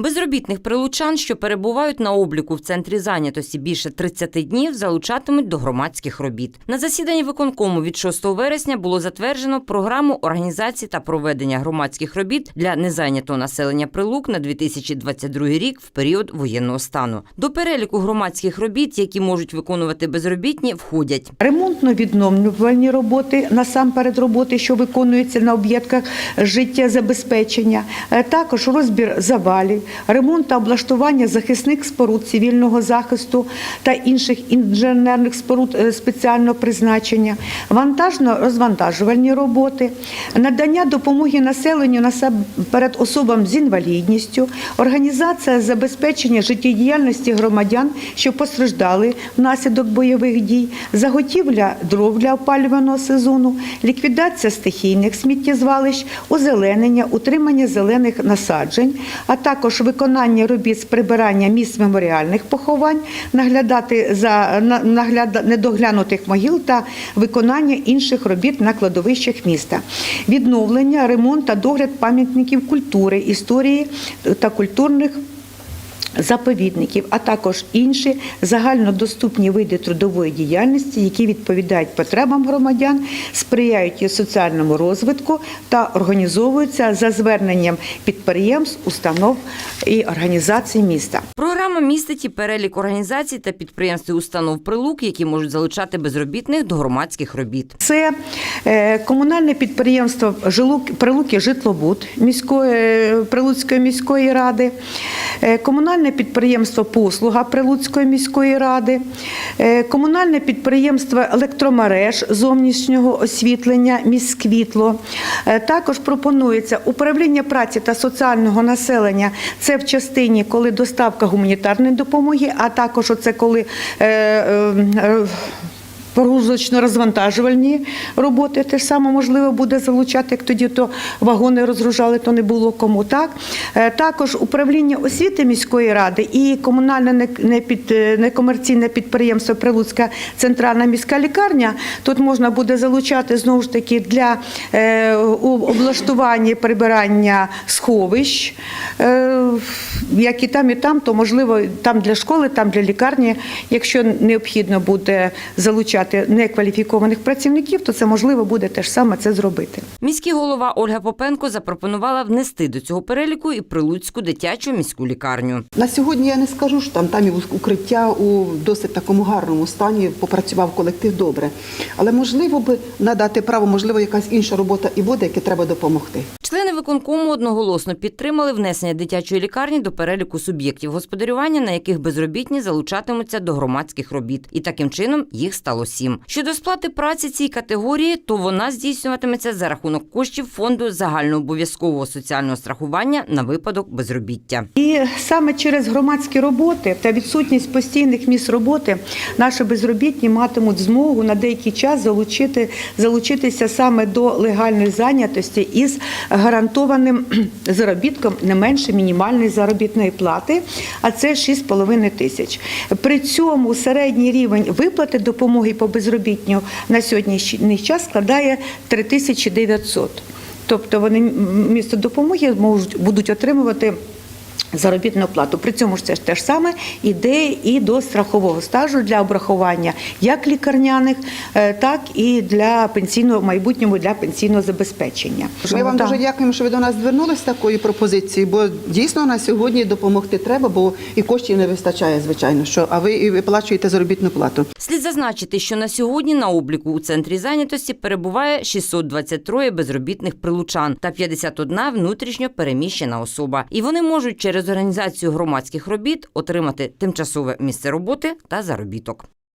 Безробітних прилучан, що перебувають на обліку в центрі зайнятості більше 30 днів, залучатимуть до громадських робіт. На засіданні виконкому від 6 вересня було затверджено програму організації та проведення громадських робіт для незайнятого населення Прилук на 2022 рік в період воєнного стану. До переліку громадських робіт, які можуть виконувати безробітні, входять Ремонтно-відновлювальні роботи, насамперед роботи, що виконуються на об'єктах життєзабезпечення, Е, також розбір завалів, ремонт та облаштування захисних споруд цивільного захисту та інших інженерних споруд е, спеціального призначення, вантажно-розвантажувальні роботи, надання допомоги населенню насамперед особам з інвалідністю, організація забезпечення життєдіяльності громадян, що постраждали внаслідок бойових дій, заготівля дров для опалювального сезону, ліквідація стихійних сміттєзвалищ, озеленення, утримання зелених насаджень, а також виконання робіт з прибирання місць меморіальних поховань, наглядати за нагляд недоглянутих могил та виконання інших робіт на кладовищах міста, відновлення, ремонт та догляд пам'ятників культури, історії та культурних заповідників, а також інші загальнодоступні види трудової діяльності, які відповідають потребам громадян, сприяють їх соціальному розвитку та організовуються за зверненням підприємств, установ і організацій міста. Програма містить і перелік організацій та підприємств і установ прилук, які можуть залучати безробітних до громадських робіт. Це е, комунальне підприємство Прилуки Житлобуд міської е, Прилуцької міської ради, е, комунальне підприємство Послуга Прилуцької міської ради, е, комунальне підприємство електромереж зовнішнього освітлення Міськвітло. Е, Також пропонується управління праці та соціального населення. Це в частині, коли доставка гуманітарної допомоги, а також оце коли е, Погрузочно-розвантажувальні роботи теж саме можливо буде залучати, як тоді то вагони розгружали, то не було кому. Так Е, також управління освіти міської ради і комунальне е, некомерційне підприємство Прилуцька центральна міська лікарня. Тут можна буде залучати знову ж таки для е, облаштування прибирання сховищ, як і там, і там, то можливо там для школи, там для лікарні, якщо необхідно буде залучати некваліфікованих працівників, то це можливо буде теж саме це зробити. Міський голова Ольга Попенко запропонувала внести до цього переліку і Прилуцьку дитячу міську лікарню. На сьогодні я не скажу, що там, там і укриття у досить такому гарному стані, попрацював колектив добре. Але можливо би надати право, можливо, якась інша робота і буде, яке треба допомогти. Члени виконкому одноголосно підтримали внесення дитячої лікарні до переліку суб'єктів господарювання, на яких безробітні залучатимуться до громадських робіт, і таким чином їх стало сім. Щодо сплати праці цій категорії, то вона здійснюватиметься за рахунок коштів фонду загальнообов'язкового соціального страхування на випадок безробіття. І саме через громадські роботи та відсутність постійних місць роботи наші безробітні матимуть змогу на деякий час залучити, залучитися саме до легальної зайнятості із гарантованим заробітком не менше мінімальної заробітної плати, а це 6,5 тисяч. При цьому середній рівень виплати допомоги по безробітню на сьогоднішній час складає 3900. Тобто вони місто допомоги можуть будуть отримувати. Заробітну плату. При цьому ж це ж те ж саме іде і до страхового стажу для обрахування як лікарняних, е, так і для пенсійного в майбутньому для пенсійного забезпечення. Ми вам Так. дуже дякуємо, що ви до нас звернулися з такою пропозицією, бо дійсно на сьогодні допомогти треба, бо і коштів не вистачає, звичайно. Що а ви і виплачуєте заробітну плату. Слід зазначити, що на сьогодні на обліку у центрі зайнятості перебуває 623 безробітних прилучан та 51 внутрішньо переміщена особа. І вони можуть через організацію громадських робіт отримати тимчасове місце роботи та заробіток.